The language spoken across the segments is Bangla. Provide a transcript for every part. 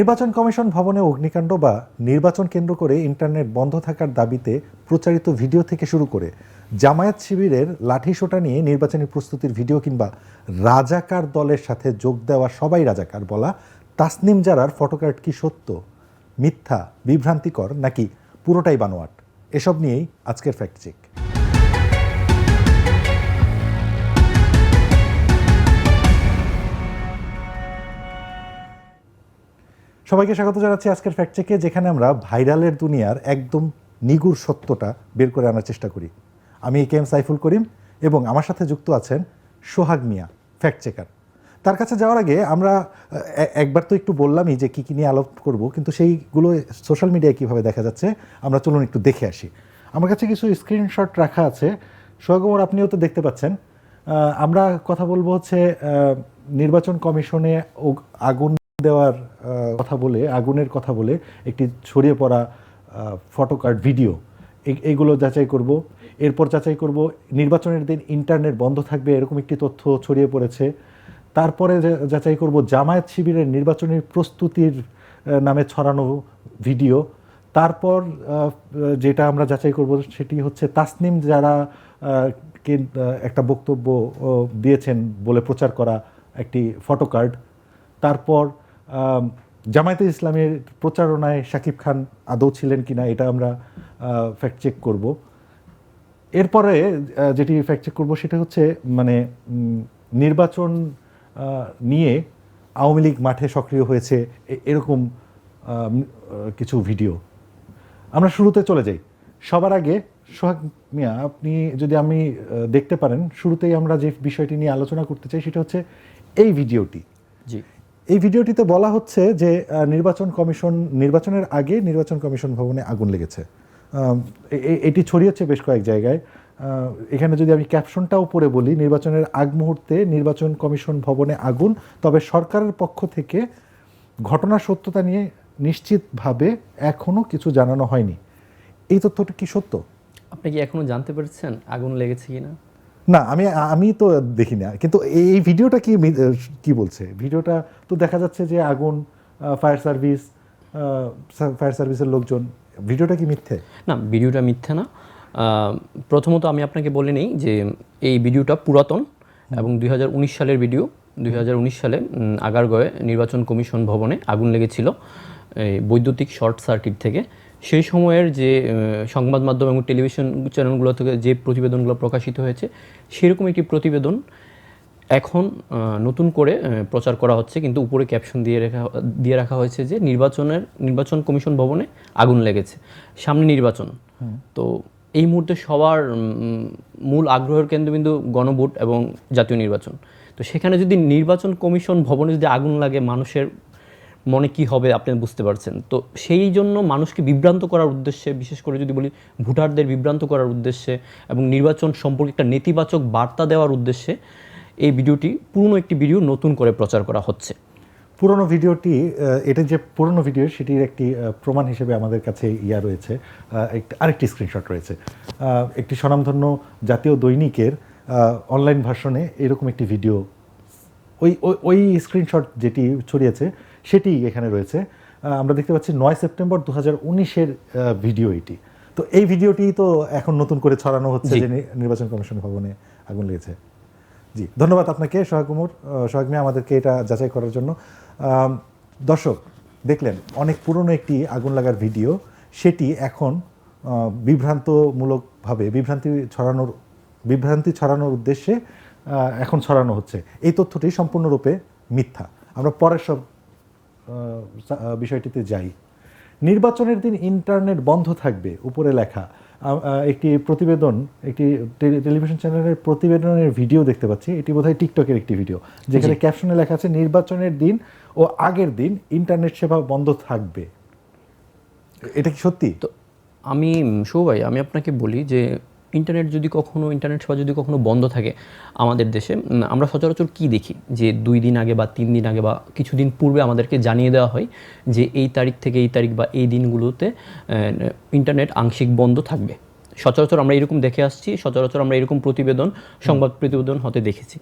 নির্বাচন কমিশন ভবনে অগ্নিকাণ্ড বা নির্বাচন কেন্দ্র করে ইন্টারনেট বন্ধ থাকার দাবিতে প্রচারিত ভিডিও থেকে শুরু করে জামায়াত শিবিরের লাঠিসোঁটা নিয়ে নির্বাচনী প্রস্তুতির ভিডিও কিংবা রাজাকার দলের সাথে যোগ দেওয়া সবাই রাজাকার বলা তাসনিম জারার ফটোকার্ড কি সত্য? মিথ্যা, বিভ্রান্তিকর নাকি পুরোটাই বানোয়াট? এসব নিয়েই আজকের ফ্যাক্ট চেক। সবাইকে স্বাগত জানাচ্ছি আজকের ফ্যাক্ট চেকে যেখানে আমরা ভাইরালের দুনিয়ার একদম নিগুড় সত্যটা বের করে আনার চেষ্টা করি। আমি কে এম সাইফুল করিম এবং আমার সাথে যুক্ত আছেন সোহাগ মিয়া ফ্যাক্ট চেকার তার কাছে যাওয়ার আগে আমরা একবার তো একটু বললামই যে কী কী নিয়ে আলোপ করব, কিন্তু সেইগুলো সোশ্যাল মিডিয়ায় কীভাবে দেখা যাচ্ছে, আমরা চলুন একটু দেখে আসি। আমার কাছে কিছু স্ক্রিনশট রাখা আছে। সোহাগ ওমর, আপনিও তো দেখতে পাচ্ছেন। আমরা কথা বলব হচ্ছে নির্বাচন কমিশনে আগুন দেওয়ার কথা বলে, আগুনের কথা বলে একটি ছড়িয়ে পড়া ফটোকার্ড ভিডিও এইগুলো যাচাই করব। এরপর যাচাই করব, নির্বাচনের দিন ইন্টারনেট বন্ধ থাকবে, এরকম একটি তথ্য ছড়িয়ে পড়েছে। তারপরে যাচাই করব, জামায়াত শিবিরের নির্বাচনী প্রস্তুতির নামে ছড়ানো ভিডিও তারপর যেটা আমরা যাচাই করব, সেটি হচ্ছে তাসনিম যারা একটা বক্তব্য দিয়েছেন বলে প্রচার করা একটি ফটোকার্ড তারপর জামায়াতে ইসলামের প্রচারণায় শাকিব খান আদৌ ছিলেন কিনা এটা আমরা ফ্যাক্ট চেক করব। এরপরে যেটি ফ্যাক্ট চেক করব সেটা হচ্ছে মানে নির্বাচন নিয়ে আওয়ামী লীগ মাঠে সক্রিয় হয়েছে এরকম কিছু ভিডিও। আমরা শুরুতে চলে যাই। সবার আগে সোহাগ মিয়া, আপনি যদি আমি দেখতে পারেন, শুরুতেই আমরা যে বিষয়টি নিয়ে আলোচনা করতে চাই সেটা হচ্ছে এই ভিডিওটি। জি। এই ভিডিওটিতে বলা হচ্ছে যে নির্বাচন কমিশন, নির্বাচনের আগে নির্বাচন কমিশন ভবনে আগুন লেগেছে। এটি ছড়িয়েছে বেশ কয়েক জায়গায়। এখানে যদি আমি ক্যাপশনটাও পড়ে বলি, নির্বাচনের আগ মুহূর্তে নির্বাচন কমিশন ভবনে আগুন, তবে সরকারের পক্ষ থেকে ঘটনার সত্যতা নিয়ে নিশ্চিতভাবে এখনও কিছু জানানো হয়নি। এই তথ্যটা কি সত্য? আপনি কি এখনও জানতে পেরেছেন আগুন লেগেছে কিনা? না, আমি আমি তো দেখি না কিন্তু এই ভিডিওটা কি কি বলছে? ভিডিওটা তো দেখা যাচ্ছে যে আগুন ফায়ার সার্ভিস ফায়ার সার্ভিসের লোকজন, ভিডিওটা কি মিথ্যে? না, ভিডিওটা মিথ্যে না। প্রথমত আমি আপনাকে বলে নেই যে এই ভিডিওটা পুরাতন এবং দুই হাজার উনিশ সালের ভিডিও। দুই হাজার উনিশ সালে আগারগয়ে নির্বাচন কমিশন ভবনে আগুন লেগেছিল বৈদ্যুতিক শর্ট সার্কিট থেকে। সেই সময়ের যে সংবাদ মাধ্যম এবং টেলিভিশন চ্যানেলগুলো থেকে যে প্রতিবেদনগুলো প্রকাশিত হয়েছে সেরকম একটি প্রতিবেদন এখন নতুন করে প্রচার করা হচ্ছে। কিন্তু উপরে ক্যাপশন দিয়ে রাখা দিয়ে রাখা হয়েছে যে নির্বাচনের নির্বাচন কমিশন ভবনে আগুন লেগেছে। সামনে নির্বাচন। তো এই মুহূর্তে সবার মূল আগ্রহের কেন্দ্রবিন্দু গণভোট এবং জাতীয় নির্বাচন। তো সেখানে যদি নির্বাচন কমিশন ভবনে যদি আগুন লাগে মানুষের মনে কি হবে আপনি বুঝতে পারছেন। তো সেই জন্য মানুষকে বিভ্রান্ত করার উদ্দেশ্যে, বিশেষ করে যদি বলি ভোটারদের বিভ্রান্ত করার উদ্দেশ্যে এবং নির্বাচন সম্পর্কে একটা নেতিবাচক বার্তা দেওয়ার উদ্দেশ্যে এই ভিডিওটি, পুরনো একটি ভিডিও নতুন করে প্রচার করা হচ্ছে। পুরনো ভিডিওটি এটা যে পুরনো ভিডিও সেটির একটি প্রমাণ হিসেবে আমাদের কাছে ইয়া রয়েছে আরেকটি স্ক্রিনশট রয়েছে। একটি স্বনামধন্য জাতীয় দৈনিকের অনলাইন ভার্সনে এরকম একটি ভিডিও ওই- ওই স্ক্রিনশট যেটি ছড়িয়েছে সেটি এখানে রয়েছে। আমরা দেখতে পাচ্ছি নয় সেপ্টেম্বর দু হাজার উনিশের ভিডিও এটি। তো এই ভিডিওটি তো এখন নতুন করে ছড়ানো হচ্ছে। যে নির্বাচন কমিশন ভবনে আগুন লেগেছে। জি ধন্যবাদ আপনাকে সোহাগ কুমুর। সোহাগ মিয়া আমাদেরকে এটা যাচাই করার জন্য। দর্শক দেখলেন অনেক পুরনো একটি আগুন লাগার ভিডিও। সেটি এখন বিভ্রান্তমূলকভাবে বিভ্রান্তি ছড়ানোর বিভ্রান্তি ছড়ানোর উদ্দেশ্যে এখন ছড়ানো হচ্ছে। এই তথ্যটি সম্পূর্ণরূপে মিথ্যা। আমরা পরের সব বিষয়টিতে যাই। নির্বাচনের দিন ইন্টারনেট বন্ধ থাকবে উপরে লেখা। একটি প্রতিবেদন একটি টেলি- টেলিভিশন চ্যানেলের প্রতিবেদনের ভিডিও দেখতে পাচ্ছি। এটি বোধহয় টিকটকের একটি ভিডিও যেখানে ক্যাপশনে লেখা আছে নির্বাচনের দিন ও আগের দিন ইন্টারনেট সেবা বন্ধ থাকবে। এটা কি সত্যি? তো আমি শো ভাই আমি আপনাকে বলি যে ইন্টারনেট যদি কখনো, ইন্টারনেট সেবা যদি কখনো বন্ধ থাকে আমাদের দেশে আমরা সচরাচর কি দেখি? যে দুই দিন আগে বা তিন দিন আগে বা কিছুদিন পূর্বে আমাদেরকে জানিয়ে দেওয়া হয় যে এই তারিখ থেকে এই তারিখ বা এই দিনগুলোতে ইন্টারনেট আংশিক বন্ধ থাকবে। সচরাচর আমরা এরকম দেখে আসছি, সচরাচর আমরা এরকম প্রতিবেদন, সংবাদ প্রতিবেদন হতে দেখেছি।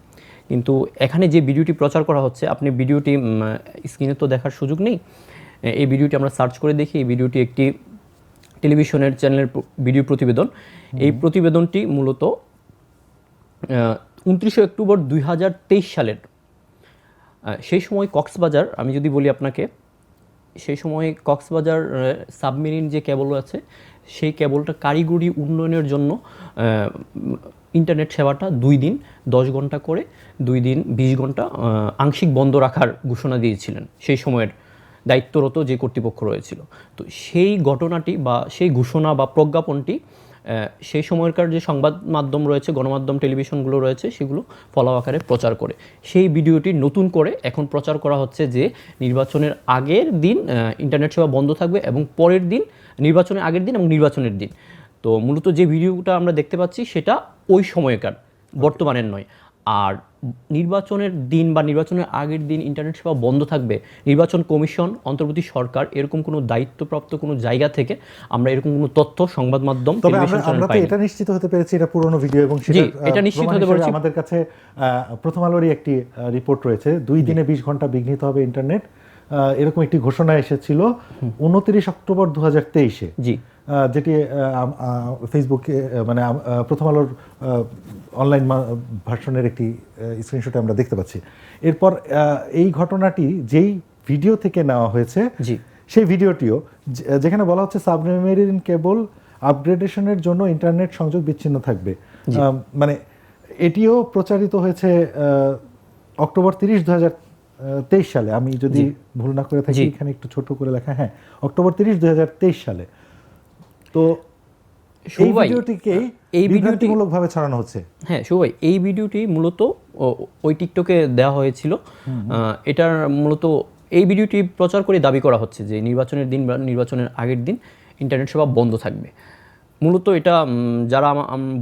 কিন্তু এখানে যে ভিডিওটি প্রচার করা হচ্ছে, আপনি ভিডিওটি স্ক্রিনে তো দেখার সুযোগ নেই। এই ভিডিওটি আমরা সার্চ করে দেখি, এই ভিডিওটি একটি টেলিভিশনের চ্যানেলের ভিডিও প্রতিবেদন। এই প্রতিবেদনটি মূলত উনত্রিশে অক্টোবর দুই হাজার তেইশ সালের। সেই সময় কক্সবাজার আমি যদি বলি আপনাকে সেই সময় কক্সবাজার সাবমেরিন যে কেবল আছে সেই কেবলটা কারিগরি উন্নয়নের জন্য ইন্টারনেট সেবাটা দুই দিন দশ ঘণ্টা করে দুই দিন বিশ ঘণ্টা আংশিক বন্ধ রাখার ঘোষণা দিয়েছিলেন। সেই সময়ের দায়িত্বরত যে কর্তৃপক্ষ রয়েছিল। তো সেই ঘটনাটি বা সেই ঘোষণা বা প্রজ্ঞাপনটি সেই সময়কার যে সংবাদ মাধ্যম রয়েছে, গণমাধ্যম, টেলিভিশনগুলো রয়েছে, সেগুলো ফলো আকারে প্রচার করে। সেই ভিডিওটি নতুন করে এখন প্রচার করা হচ্ছে যে নির্বাচনের আগের দিন ইন্টারনেট সেবা বন্ধ থাকবে এবং পরের দিন, নির্বাচনের আগের দিন এবং নির্বাচনের দিন। তো মূলত যে ভিডিওটা আমরা দেখতে পাচ্ছি সেটা ওই সময়কার, বর্তমানের নয়। আর নির্বাচনের দিন বা নির্বাচনের আগের দিন ইন্টারনেট সেবা বন্ধ থাকবে নির্বাচন কমিশন অন্তর্বর্তী সরকার এরকম কোনো দায়িত্বপ্রাপ্ত কোনো জায়গা থেকে আমরা এরকম কোনো তথ্য সংবাদ মাধ্যম তবে আমরা তো এটা নিশ্চিত হতে পেরেছি এটা পুরনো ভিডিও এবং এটা নিশ্চিত হতে পেরেছি। আমাদের কাছে প্রথম আলোরই একটি রিপোর্ট রয়েছে। দুই দিনে বিশ ঘণ্টা বিঘ্নিত হবে ইন্টারনেট এরকম একটি ঘোষণা এসেছিল উনত্রিশ অক্টোবর দু হাজার তেইশে। জি। যেটি ফেসবুকে মানে প্রথম আলোর অনলাইন ভার্সনের একটি স্ক্রিনশটে আমরা দেখতে পাচ্ছি। এরপর এই ঘটনাটি যেই ভিডিও থেকে নেওয়া হয়েছে জি। সেই ভিডিওটিও যেখানে বলা হচ্ছে সাবমেরিন কেবল আপগ্রেডেশনের জন্য ইন্টারনেট সংযোগ বিচ্ছিন্ন থাকবে। মানে এটিও প্রচারিত হয়েছে অক্টোবর তিরিশ দু হাজার তেইশ সালে। আমি যদি ভুল না করে থাকি এখানে একটু ছোট করে লেখা। হ্যাঁ অক্টোবর তিরিশ দু হাজার তেইশ সালে। তো এই ভিডিওটিকেই এই ভিডিওটি বিভ্রান্তিমূলক ভাবে ছড়ানো হচ্ছে। হ্যাঁ শুভাই এই ভিডিওটি মূলত ওই টিকটকে দেওয়া হয়েছিল। এটার মূলত এই ভিডিওটি প্রচার করে দাবি করা হচ্ছে যে নির্বাচনের দিন বা নির্বাচনের আগের দিন ইন্টারনেট সেবা বন্ধ থাকবে। মূলত এটা যারা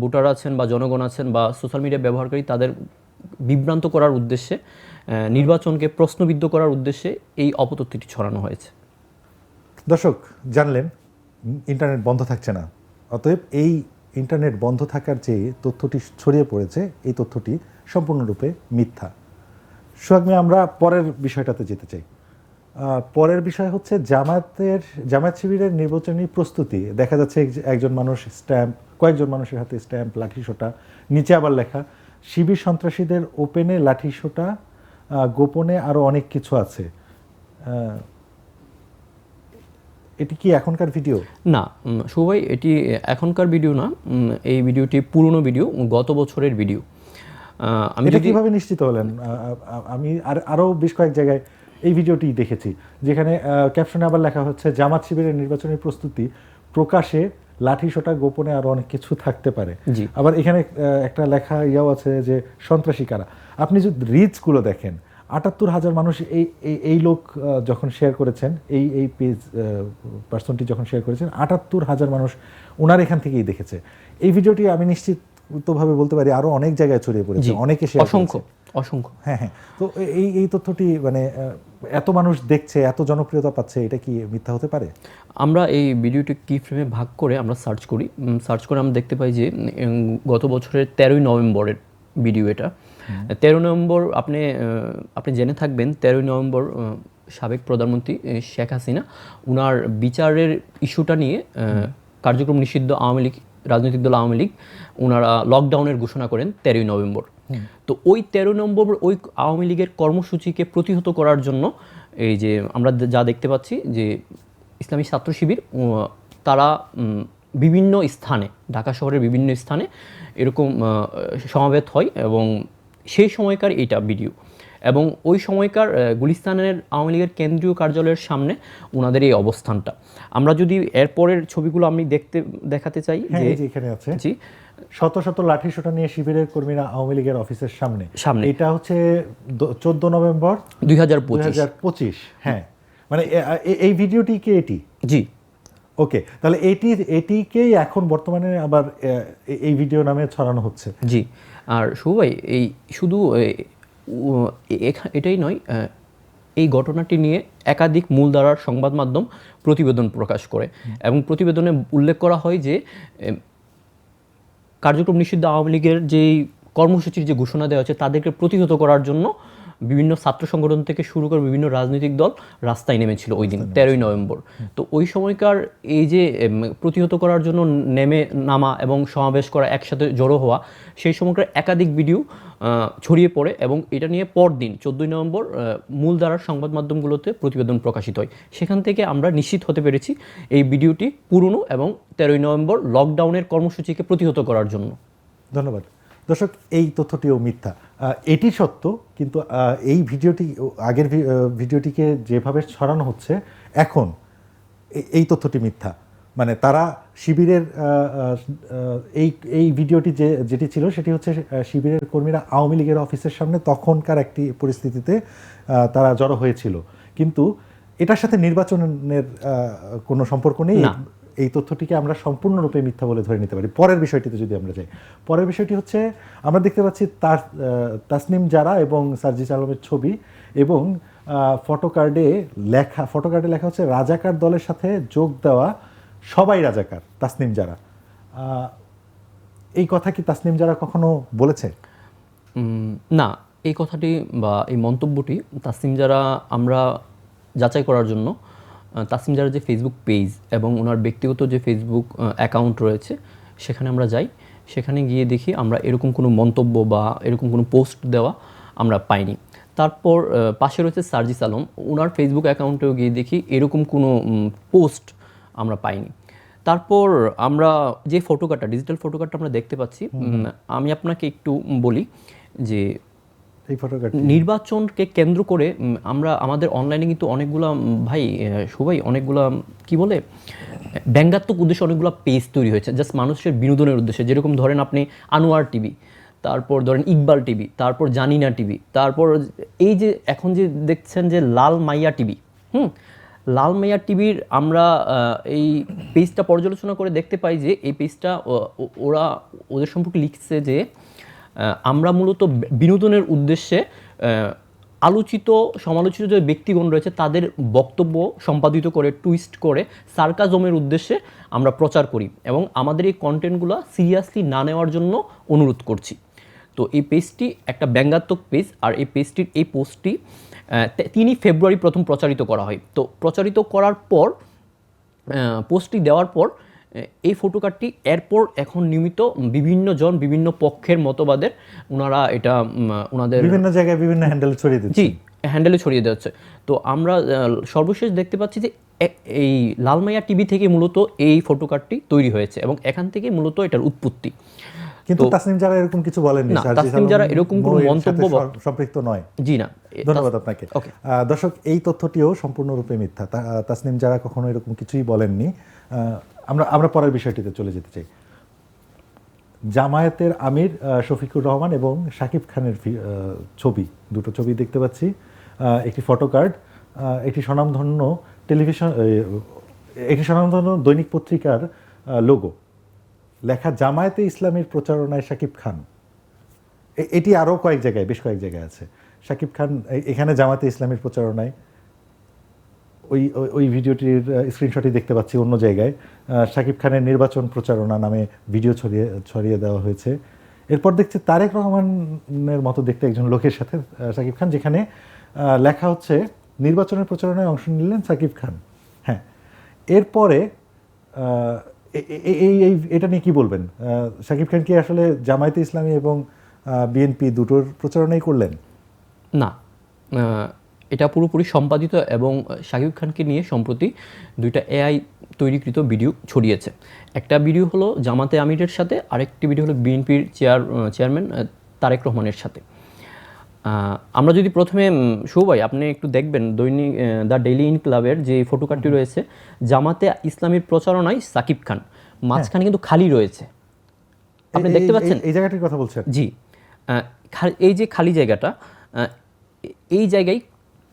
ভোটার আছেন বা জনগণ আছেন বা সোশ্যাল মিডিয়া ব্যবহারকারী তাদের বিভ্রান্ত করার উদ্দেশ্যে নির্বাচনকে প্রশ্নবিদ্ধ করার উদ্দেশ্যে এই অপতথ্যটি ছড়ানো হয়েছে। দর্শক, জানলেন, ইন্টারনেট বন্ধ থাকছে না। অতএব এই ইন্টারনেট বন্ধ থাকার যে তথ্যটি ছড়িয়ে পড়েছে, এই তথ্যটি সম্পূর্ণরূপে মিথ্যা। সোহাগ আমরা পরের বিষয়টাতে যেতে চাই। পরের বিষয় হচ্ছে জামায়াতের, জামায়াত শিবিরের নির্বাচনী প্রস্তুতি। দেখা যাচ্ছে একজন মানুষ স্ট্যাম্প, কয়েকজন মানুষের হাতে স্ট্যাম্প লাঠিসোঁটা নিচে আবার লেখা, শিবির সন্ত্রাসীদের ওপেনে লাঠিসোঁটা গোপনে আরও অনেক কিছু আছে। এটি কি এখনকার ভিডিও? না ভাই এটি এখনকার ভিডিও না এই ভিডিওটি পুরনো ভিডিও গত বছরের ভিডিও। আমি এটা কীভাবে নিশ্চিত হলেন? আমি আর আরও বেশ কয়েক জায়গায় এই ভিডিওটি দেখেছি যেখানে ক্যাপশনে আবার লেখা হচ্ছে জামাত শিবিরের নির্বাচনী প্রস্তুতি প্রকাশে লাঠিসোঁটা গোপনে আরও অনেক কিছু থাকতে পারে। আবার এখানে একটা লেখা ইয়াও আছে যে সন্ত্রাসী কারা? আপনি যদি রিচগুলো দেখেন আটাত্তর হাজার মানুষ এই এই- লোক যখন শেয়ার করেছেন এই এই পেজ পার্সনটি যখন শেয়ার করেছেন আটাত্তর হাজার মানুষ ওনার এখান থেকেই দেখেছে। এই ভিডিওটি আমি নিশ্চিতভাবে বলতে পারি আরও অনেক জায়গায় ছড়িয়ে পড়েছে অনেকে অসংখ্য অসংখ্য। হ্যাঁ হ্যাঁ। তো এই এই তথ্যটি মানে এত মানুষ দেখছে এত জনপ্রিয়তা পাচ্ছে এটা কি মিথ্যা হতে পারে? আমরা এই ভিডিওটি কি ফ্রেমে ভাগ করে আমরা সার্চ করি? সার্চ করে আমরা দেখতে পাই যে গত বছরের তেরোই নভেম্বরের ভিডিও এটা। তেরো নভেম্বর আপনি আপনি জেনে থাকবেন তেরোই নভেম্বর সাবেক প্রধানমন্ত্রী শেখ হাসিনা উনার বিচারের ইস্যুটা নিয়ে কার্যক্রম নিষিদ্ধ আওয়ামী লীগ রাজনৈতিক দল আওয়ামী লীগ ওনারা লকডাউনের ঘোষণা করেন তেরোই নভেম্বর। তো ওই তেরো নম্বর, ওই আওয়ামী লীগের কর্মসূচিকে প্রতিহত করার জন্য এই যে আমরা যা দেখতে পাচ্ছি যে ইসলামী ছাত্র শিবির তারা বিভিন্ন স্থানে, ঢাকা শহরের বিভিন্ন স্থানে এরকম সমাবেত হয় এবং সেই সময়কার এইটা ভিডিও। এবং ওই সময়কার গুলিস্তানের আওয়ামী লীগের কেন্দ্রীয় কার্যালয়ের সামনে ওনাদের এই অবস্থানটা। আমরা যদি এরপরের ছবিগুলো আমি দেখতে দেখাতে চাই হ্যাঁ যে এখানে আছে। জি। শত শত লাঠিসোঁটা নিয়ে শিবিরের কর্মীরা আওয়ামী লীগের অফিসের সামনে। সামনে। এটা হচ্ছে চোদ্দ নভেম্বর দুই হাজার পঁচিশ। হ্যাঁ। মানে এই ভিডিওটি কি এটি? জি। ওকে তাহলে এটি এটিকেই এখন বর্তমানে আবার এই ভিডিও নামে ছড়ানো হচ্ছে। জি। আর শুভ ভাই এই শুধু এটাই নয় এই ঘটনাটি নিয়ে একাধিক মূলধারার সংবাদ মাধ্যম প্রতিবেদন প্রকাশ করে। এবং প্রতিবেদনে উল্লেখ করা হয় যে কার্যক্রম নিষিদ্ধ আওয়ামী লীগের যেই কর্মসূচির যে ঘোষণা দেওয়া হচ্ছে তাদেরকে প্রতিহত করার জন্য বিভিন্ন ছাত্র সংগঠন থেকে শুরু করে বিভিন্ন রাজনৈতিক দল রাস্তায় নেমেছিল ওই দিন তেরোই নভেম্বর। তো ওই সময়কার এই যে প্রতিহত করার জন্য নেমে নামা এবং সমাবেশ করা একসাথে জড়ো হওয়া সেই সময়কার একাধিক ভিডিও ছড়িয়ে পড়ে এবং এটা নিয়ে পরদিন চোদ্দোই নভেম্বর মূলধারার সংবাদ মাধ্যমগুলোতে প্রতিবেদন প্রকাশিত হয়। সেখান থেকে আমরা নিশ্চিত হতে পেরেছি এই ভিডিওটি পুরনো এবং তেরোই নভেম্বর লকডাউনের কর্মসূচিকে প্রতিহত করার জন্য। ধন্যবাদ। দর্শক, এই তথ্যটিও মিথ্যা। এটি সত্য, কিন্তু এই ভিডিওটি, আগের ভিডিওটিকে যেভাবে ছড়ানো হচ্ছে, এখন এই তথ্যটি মিথ্যা। মানে তারা শিবিরের এই এই ভিডিওটি যে, যেটি ছিল, সেটি হচ্ছে শিবিরের কর্মীরা আওয়ামী লীগের অফিসের সামনে তখনকার একটি পরিস্থিতিতে তারা জড়ো হয়েছিল। কিন্তু এটার সাথে নির্বাচনের কোনো সম্পর্ক নেই। এই তথ্যটিকে আমরা সম্পূর্ণরূপে মিথ্যা বলে ধরে নিতে পারি। পরের বিষয়টিতে যদি আমরা যাই, পরের বিষয়টি হচ্ছে আমরা দেখতে পাচ্ছি তার তাসনিম জারা এবং সার্জিস আলমের ছবি এবং ফটো কার্ডে লেখা, ফটো কার্ডে লেখা হচ্ছে, রাজাকার দলের সাথে যোগ দেওয়া সবাই রাজাকার, তাসনিম জারা। এই কথা কি তাসনিম জারা কখনো বলেছে? না, এই কথাটি বা এই মন্তব্যটি তাসনিম যারা আমরা যাচাই করার জন্য তাসিম যারা যে ফেসবুক পেজ এবং ওনার ব্যক্তিগত যে ফেসবুক অ্যাকাউন্ট রয়েছে সেখানে আমরা যাই। সেখানে গিয়ে দেখি আমরা এরকম কোনো মন্তব্য বা এরকম কোনো পোস্ট দেওয়া আমরা পাইনি। তারপর পাশে রয়েছে সার্জিস আলম। ওনার ফেসবুক অ্যাকাউন্টেও গিয়ে দেখি এরকম কোনো পোস্ট আমরা পাইনি। তারপর আমরা যে ফটো কার্ডটা ডিজিটাল ফটো কার্ডটা আমরা দেখতে পাচ্ছি আমি আপনাকে একটু বলি যে এই ফটো কার্ড নির্বাচনকে কেন্দ্র করে আমরা আমাদের অনলাইনে কিন্তু অনেকগুলা ভাই সবাই, অনেকগুলা কি বলে, ব্যঙ্গাত্মক উদ্দেশ্যে অনেকগুলো পেজ তৈরি হয়েছে জাস্ট মানুষের বিনোদনের উদ্দেশ্যে। যেরকম ধরেন আপনি আনোয়ার টিভি, তারপর ধরেন ইকবাল টিভি, তারপর জানিনা টিভি, তারপর এই যে এখন যে দেখছেন যে লাল মাইয়া টিভি, হুম, লাল মাইয়া টিভির আমরা এই পেজটা পর্যালোচনা করে দেখতে পাই যে, এই পেজটা ওরা ওদের সম্পর্কে লিখছে যে আমরা মূলত বিনোদনের উদ্দেশ্যে আলোচিত, সমালোচিত যে ব্যক্তিগণ রয়েছে, তাদের বক্তব্য সম্পাদিত করে টুইস্ট করে সার্কাজমের উদ্দেশ্যে আমরা প্রচার করি এবং আমাদের এই কন্টেন্টগুলো সিরিয়াসলি না নেওয়ার জন্য অনুরোধ করছি। তো এই পেজটি একটা ব্যঙ্গাত্মক পেজ আর এই পেজটির এই পোস্টটি তিনই ফেব্রুয়ারি প্রথম প্রচারিত করা হয়। তো প্রচারিত করার পর পোস্টটি দেওয়ার পর এই ফটো কার্ডটি এরপর এখন নিয়মিত বিভিন্ন জন বিভিন্ন পক্ষের মতবাদের ওনারা এটা ওনাদের বিভিন্ন জায়গায় বিভিন্ন হ্যান্ডেল ছড়িয়ে দিচ্ছে। জি হ্যান্ডেলে ছড়িয়ে দেওয়া হচ্ছে। তো আমরা সর্বশেষ দেখতে পাচ্ছি যে এই লালমাইয়া টিভি থেকে মূলত এই ফটো কার্ডটি তৈরি হয়েছে এবং এখান থেকে মূলত এটার উৎপত্তি। কিন্তু তাসনিম জারা এরকম কিছু বলেননি না, তাসনিম জারা এরকম কোনো মন্তব্য সম্পৃক্ত নয়। জি না ধন্যবাদ আপনাকে। দর্শক এই তথ্যটিও সম্পূর্ণরূপে মিথ্যা। তাসনিম যারা কখনো এরকম কিছুই বলেননি আমরা আমরা পরের বিষয়টিতে চলে যেতে চাই। জামায়াতের আমির শফিকুর রহমান এবং শাকিব খানের ছবি, দুটো ছবি দেখতে পাচ্ছি। একটি ফটো কার্ড একটি স্বনামধন্য টেলিভিশন একটি স্বনামধন্য দৈনিক পত্রিকার লোগো লেখা, জামায়াতে ইসলামের প্রচারণায় শাকিব খান। এটি আরও কয়েক জায়গায়, বেশ কয়েক জায়গায় আছে। শাকিব খান এখানে জামাতে ইসলামের প্রচারণায় ওই, ওই- ভিডিওটির স্ক্রিনশটই দেখতে পাচ্ছি অন্য জায়গায়। শাকিব খানের নির্বাচন প্রচারণা নামে ভিডিও ছড়িয়ে ছড়িয়ে দেওয়া হয়েছে। এরপর দেখছি তারেক রহমানের মতো দেখতে একজন লোকের সাথে শাকিব খান, যেখানে লেখা হচ্ছে, নির্বাচনের প্রচারণায় অংশ নিলেন শাকিব খান। হ্যাঁ। এরপরে এই এই, এটা নিয়ে কি বলবেন? শাকিব খান কি আসলে জামায়াতে ইসলামী এবং বিএনপি দুটোর প্রচারণাই করলেন? না। এটা পুরোপুরি সম্পাদিত এবং শাকিব খানকে নিয়ে সম্প্রতি দুইটা এআই তৈরিকৃত ভিডিও ছড়িয়েছে। একটা ভিডিও হলো জামাতে আমিরের সাথে আরেকটি ভিডিও হলো বিএনপির চেয়ার চেয়ারম্যান তারেক রহমানের সাথে। আমরা যদি প্রথমে সৌভাই আপনি একটু দেখবেন দৈনিক দ্য ডেইলি ইন ক্লাবের যে ফটো কার্ডটি রয়েছে জামাতে ইসলামীর প্রচারণায় সাকিব খান। মাঝখানে কিন্তু খালি রয়েছে। আপনি দেখতে পাচ্ছেন? এই জায়গাটির কথা বলছেন? জি। এই যে খালি জায়গাটা এই জায়গায়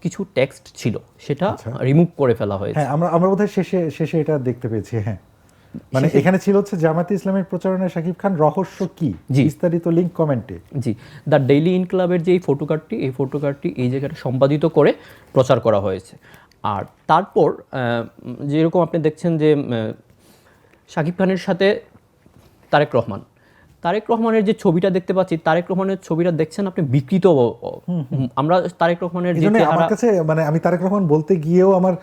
কিছু টেক্সট ছিল সেটা রিমুভ করে ফেলা হয়েছে। হ্যাঁ আমরা আমরা বোধহয় শেষে শেষে এটা দেখতে পেয়েছি হ্যাঁ। মানে এখানে ছিল হচ্ছে জামাতে ইসলামের প্রচারণায় শাকিব খান রহস্য কি? জি। বিস্তারিত লিঙ্ক কমেন্টে জি দ্য ডেইলি ইন ক্লাবের যে এই ফটো কার্ডটি এই ফটো কার্ডটি এই জায়গাটা সম্পাদিত করে প্রচার করা হয়েছে। আর তারপর যেরকম আপনি দেখছেন যে শাকিব খানের সাথে তারেক রহমান। তারেক রহমানের যে ছবিটা দেখতে পাচ্ছি তারেক রহমানের ছবিটা দেখছেন আপনি? বিকৃত আমরা তারেক রহমানের যে আমার কাছে মানে আমি তারেক রহমান বলতে গিয়েও আমার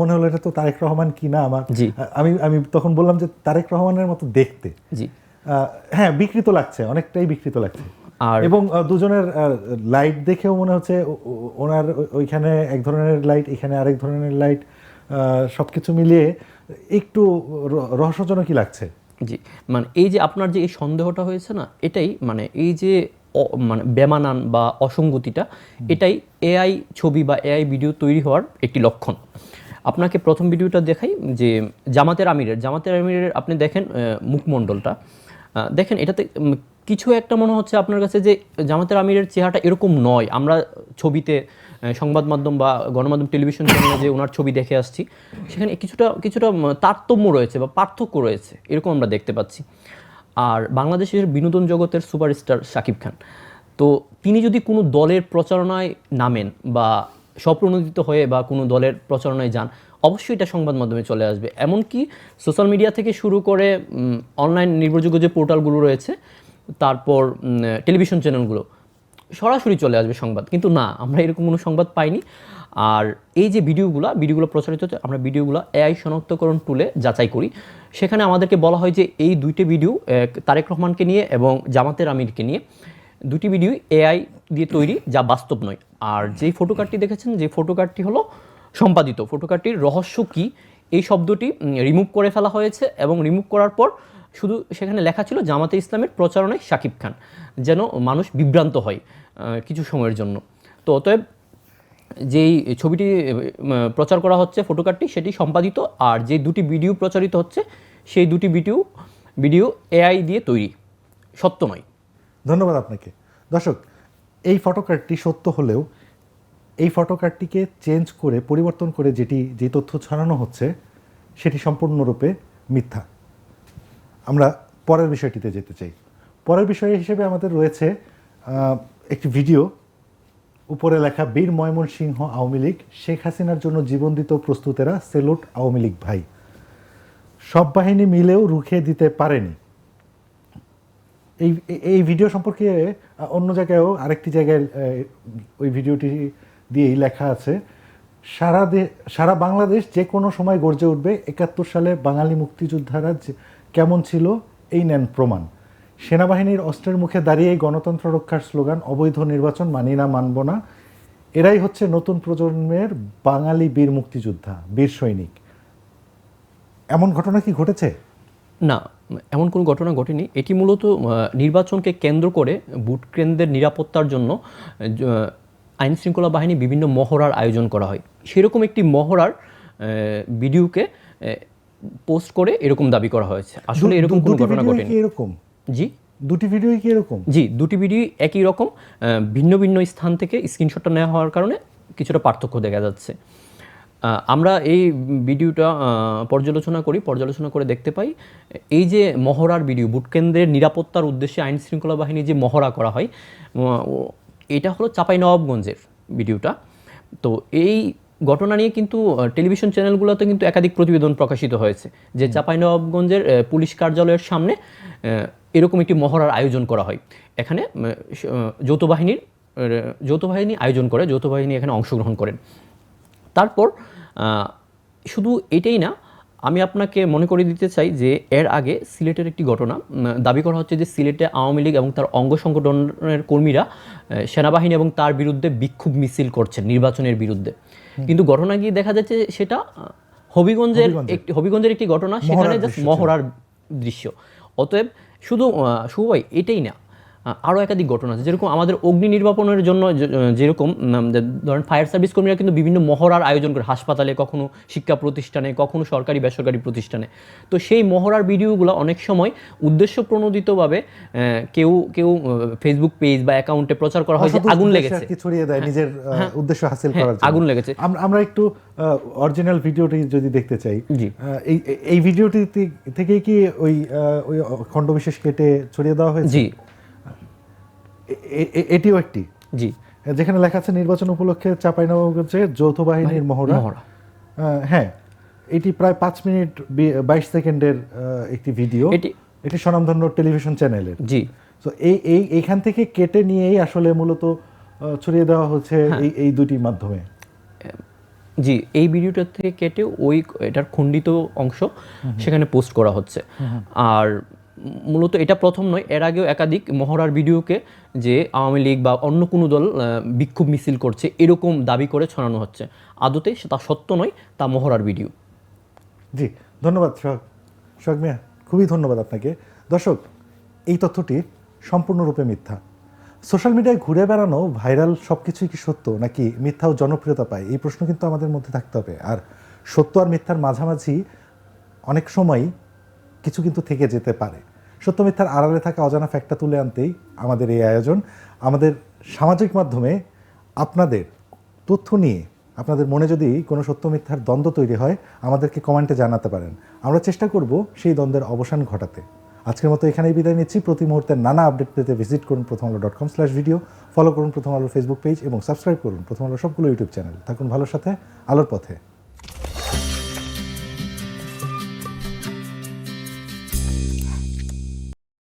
মনে হলো এটা তো তারেক রহমান কি না? আমার জি। আমি আমি তখন বললাম যে তারেক রহমানের মতো দেখতে। জি। হ্যাঁ বিকৃত লাগছে অনেকটাই বিকৃত লাগছে। আর এবং দুজনের লাইট দেখেও মনে হচ্ছে ওনার ওইখানে এক ধরনের লাইট এখানে আরেক ধরনের লাইট সবকিছু মিলিয়ে একটু রহস্যজনকই লাগছে। জি মানে এই যে আপনার যে এই সন্দেহটা হয়েছে না এটাই মানে এই যে মানে বেমানান বা অসঙ্গতিটা এটাই এআই ছবি বা এআই ভিডিও তৈরি হওয়ার একটি লক্ষণ। আপনাকে প্রথম ভিডিওটা দেখাই যে জামাতের আমিরের জামাতের আমিরের আপনি দেখেন মুখমণ্ডলটা। দেখেন এটাতে কিছু একটা মনে হচ্ছে আপনার কাছে যে জামাতের আমিরের চেহারাটা এরকম নয়। আমরা ছবিতে সংবাদ মাধ্যম বা গণমাধ্যম, টেলিভিশন চ্যানেলে যে ওনার ছবি দেখে আসছি, সেখানে কিছুটা কিছুটা তারতম্য রয়েছে বা পার্থক্য রয়েছে, এরকম আমরা দেখতে পাচ্ছি। আর বাংলাদেশের বিনোদন জগতের সুপারস্টার শাকিব খান। তো তিনি যদি কোনো দলের প্রচারণায় নামেন বা স্বপ্রণোদিত হয়ে বা কোনো দলের প্রচারণায় যান, অবশ্যই এটা সংবাদ মাধ্যমে চলে আসবে। এমনকি সোশ্যাল মিডিয়া থেকে শুরু করে অনলাইন নির্ভরযোগ্য যে পোর্টালগুলো রয়েছে, তারপর টেলিভিশন চ্যানেলগুলো, সরাসরি চলে আসবে সংবাদ। কিন্তু না, আমরা এরকম কোনো সংবাদ পাইনি। আর এই যে ভিডিওগুলো ভিডিওগুলো প্রচারিত হচ্ছে, আমরা ভিডিওগুলো এআই শনাক্তকরণ টুলে যাচাই করি। সেখানে আমাদেরকে বলা হয় যে, এই দুইটি ভিডিও তারেক রহমানকে নিয়ে এবং জামাতের আমিরকে নিয়ে। দুটি ভিডিও এআই দিয়ে তৈরি, যা বাস্তব নয়। আর যেই ফটো কার্ডটি দেখেছেন যে ফটো কার্ডটি হলো সম্পাদিত। ফটো কার্ডটির রহস্য কী? এই শব্দটি রিমুভ করে ফেলা হয়েছে এবং রিমুভ করার পর শুধু সেখানে লেখা ছিল জামাতে ইসলামের প্রচারণায় শাকিব খান, যেন মানুষ বিভ্রান্ত হয় কিছু সময়ের জন্য। তো অতএব যেই ছবিটি প্রচার করা হচ্ছে ফটোকার্ডটি সেটি সম্পাদিত, আর যে দুটি ভিডিও প্রচারিত হচ্ছে, সেই দুটি ভিডিও ভিডিও এআই দিয়ে তৈরি। সত্য নয়। ধন্যবাদ আপনাকে। দর্শক, এই ফটোকার্ডটি সত্য হলেও এই ফটোকার্ডটিকে চেঞ্জ করে, পরিবর্তন করে যেটি, যে তথ্য ছড়ানো হচ্ছে, সেটি সম্পূর্ণরূপে মিথ্যা। আমরা পরের বিষয়টিতে যেতে চাই। পরের বিষয় হিসেবে আমাদের রয়েছে একটি ভিডিও। উপরে লেখা, বীর ময়মন সিংহ আওয়ামী লীগ, শেখ হাসিনার জন্য জীবন দিত প্রস্তুতেরা সেলুট আওয়ামী লীগ ভাই। সব বাহিনী মিলেও রুখে দিতে পারেনি। এই এই ভিডিও সম্পর্কে অন্য জায়গায়ও আরেকটি জায়গায় ওই ভিডিওটি দিয়েই লেখা আছে। সারা সারা বাংলাদেশ যে কোনো সময় গর্জে উঠবে, একাত্তর সালে বাঙালি মুক্তিযোদ্ধারা কেমন ছিল, এই নেন প্রমাণ। সেনাবাহিনীর অস্ত্রের মুখে দাঁড়িয়ে গণতন্ত্র রক্ষার স্লোগান, অবৈধ নির্বাচন মানি না, মানব না। এরাই হচ্ছে নতুন প্রজন্মের বাঙালি বীর মুক্তিযোদ্ধা, বীর সৈনিক। এমন ঘটনা কি ঘটেছে? না। এমন কোনো ঘটনা ঘটেনি। এটি মূলত নির্বাচনকে কেন্দ্র করে ভোট কেন্দ্রের নিরাপত্তার জন্য আইন শৃঙ্খলা বাহিনী বিভিন্ন মহড়ার আয়োজন করা হয়। সেরকম একটি মহড়ার ভিডিওকে পোস্ট করে এরকম দাবি করা হয়েছে। আসলে এরকম কোনো ঘটনা ঘটেনি। এরকম? জি। দুটি ভিডিওই কি এরকম? জি দুটি ভিডিও একই রকম ভিন্ন ভিন্ন স্থান থেকে স্ক্রিনশটটা নেওয়া হওয়ার কারণে কিছুটা পার্থক্য দেখা যাচ্ছে। আমরা এই ভিডিওটা পর্যালোচনা করি, পর্যালোচনা করে দেখতে পাই, এই যে মহড়ার ভিডিও বুট কেন্দ্রের নিরাপত্তার উদ্দেশ্যে আইন শৃঙ্খলা বাহিনী যে মহড়া করা হয় এটা হলো চাঁপাইনবাবগঞ্জের ভিডিওটা। তো এই ঘটনা নিয়ে কিন্তু টেলিভিশন চ্যানেলগুলোতে কিন্তু একাধিক প্রতিবেদন প্রকাশিত হয়েছে যে চাঁপাইনবাবগঞ্জের পুলিশ কার্যালয়ের সামনে এরকম একটি মহড়ার আয়োজন করা হয়। এখানে যৌথ বাহিনীর যৌথ বাহিনী আয়োজন করে, যৌথ বাহিনী এখানে অংশগ্রহণ করেন। তারপর শুধু এটাই না আমি আপনাকে মনে করে দিতে চাই যে এর আগে সিলেটের একটি ঘটনা দাবি করা হচ্ছে যে সিলেটে আওয়ামী লীগ এবং তার অঙ্গ সংগঠনের কর্মীরা সেনাবাহিনী এবং তার বিরুদ্ধে বিক্ষোভ মিছিল করছেন নির্বাচনের বিরুদ্ধে। কিন্তু ঘটনা গিয়ে দেখা যাচ্ছে সেটা হবিগঞ্জের একটি হবিগঞ্জের একটি ঘটনা সেখানে জাস্ট মহড়ার দৃশ্য। অতএব শুধু শুভ ভাই এটাই না আরও একাধিক ঘটনা আছে। যেরকম আমাদের অগ্নি নির্বাপনের জন্য যেরকম ধরেন ফায়ার সার্ভিস কর্মীরা কিন্তু বিভিন্ন মহড়ার আয়োজন করে হাসপাতালে কখনো শিক্ষা প্রতিষ্ঠানে কখনো সরকারি বেসরকারি প্রতিষ্ঠানে। তো সেই মহড়ার ভিডিওগুলো অনেক সময় উদ্দেশ্য প্রণোদিতভাবে কেউ কেউ ফেসবুক পেজ বা অ্যাকাউন্টে প্রচার করা হয় যে আগুন লেগেছে। ছড়িয়ে দেয় নিজের উদ্দেশ্য হাসিল হ্যাঁ, করার জন্য। আগুন লেগেছে। আমরা একটু অরিজিনাল ভিডিওটি যদি দেখতে চাই জি। এই এই ভিডিওটি থেকেই কি ওই ওই খণ্ডবিশেষ কেটে ছড়িয়ে দেওয়া হয়েছে? জি। এটিও একটি। জি। যেখানে লেখা আছে নির্বাচন উপলক্ষে চাঁপাইনবাবগঞ্জে যৌথ বাহিনীর মহড়া। হ্যাঁ এটি প্রায় পাঁচ মিনিট বাইশ সেকেন্ডের একটি ভিডিও। এটি এটি স্বনামধন্য টেলিভিশন চ্যানেলের। জি। তো এই এই এইখান থেকে কেটে নিয়েই আসলে মূলত ছড়িয়ে দেওয়া হচ্ছে এই এই দুটি মাধ্যমে। জি এই ভিডিওটা থেকে কেটে ওই এটার খণ্ডিত অংশ সেখানে পোস্ট করা হচ্ছে। আর মূলত এটা প্রথম নয়, এর আগেও একাধিক মহড়ার ভিডিওকে যে আওয়ামী লীগ বা অন্য কোনো দল বিক্ষোভ মিছিল করছে, এরকম দাবি করে ছড়ানো হচ্ছে। আদতে তা সত্য নয়, তা মহড়ার ভিডিও। জি, ধন্যবাদ সোহাগ সোহাগ মিয়া, খুবই ধন্যবাদ আপনাকে। দর্শক, এই তথ্যটি সম্পূর্ণরূপে মিথ্যা। সোশ্যাল মিডিয়ায় ঘুরে বেড়ানো ভাইরাল সব কিছুই কি সত্য, নাকি মিথ্যাও জনপ্রিয়তা পায়? এই প্রশ্ন কিন্তু আমাদের মধ্যে থাকতে হবে। আর সত্য আর মিথ্যার মাঝামাঝি অনেক সময় কিছু কিন্তু থেকে যেতে পারে। সত্য মিথ্যার আড়ালে থাকা অজানা ফ্যাক্টটা তুলে আনতেই আমাদের এই আয়োজন, আমাদের সামাজিক মাধ্যমে আপনাদের তথ্য নিয়ে, আপনাদের মনে যদি কোনো সত্য মিথ্যার দ্বন্দ্ব তৈরি হয়, আমাদেরকে কমেন্টে জানাতে পারেন। আমরা চেষ্টা করব সেই দ্বন্দ্বের অবসান ঘটাতে। আজকের মতো এখানেই বিদায় নিচ্ছি। প্রতি মুহূর্তের নানা আপডেট পেতে ভিজিট করুন Prothom Alo dot com slash video follow করুন প্রথম আলোর ফেসবুক পেজ এবং সাবস্ক্রাইব করুন প্রথম আলো সবগুলো ইউটিউব চ্যানেল থাকুন ভালোর সাথে, আলোর পথে।